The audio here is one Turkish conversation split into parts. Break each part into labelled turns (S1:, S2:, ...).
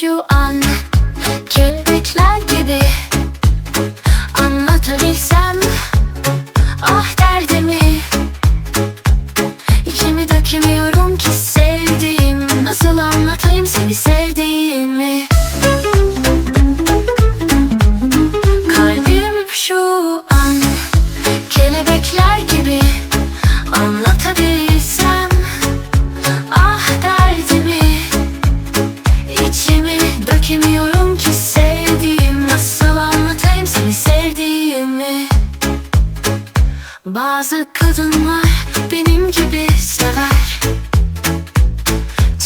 S1: şu an. Kelebekler gibi Bazı kadınlar benim gibi sever.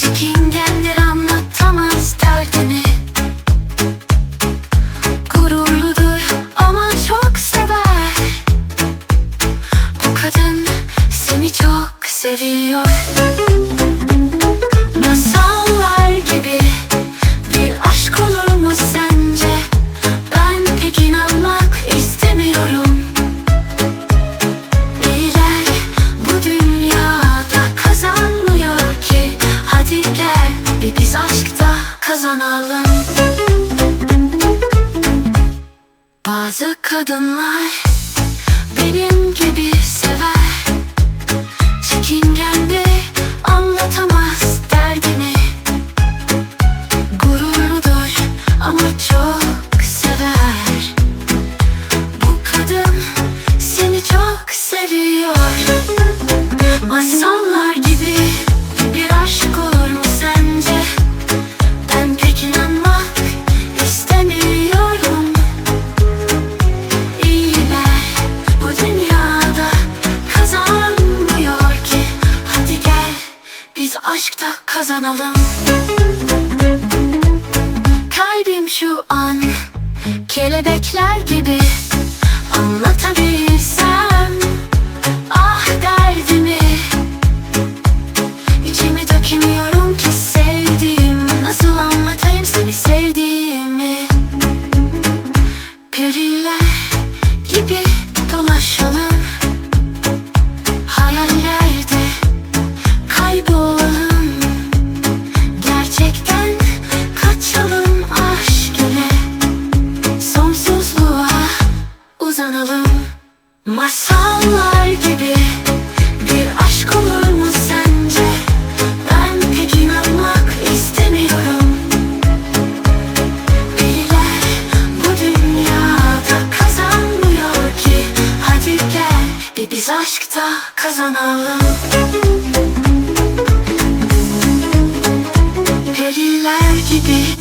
S1: Çekingendir anlatamaz derdini. Gururludur ama çok sever. Bu kadın seni çok seviyor bir biz aşkta kazanalım. Bazı kadınlar benim gibi sever. Çekingen de anlatamaz derdini. Gururludur ama çok sever. Bu kadın seni çok seviyor. Masallar aşkta kazanalım. Kalbim şu an kelebekler gibi. Anlatabilsem uzanalım Masallar gibi. Bir aşk olur mu sence? Ben pek inanmak istemiyorum. Biriler bu dünyada kazanmıyor ki. Hadi gel bir biz aşkta kazanalım. Periler gibi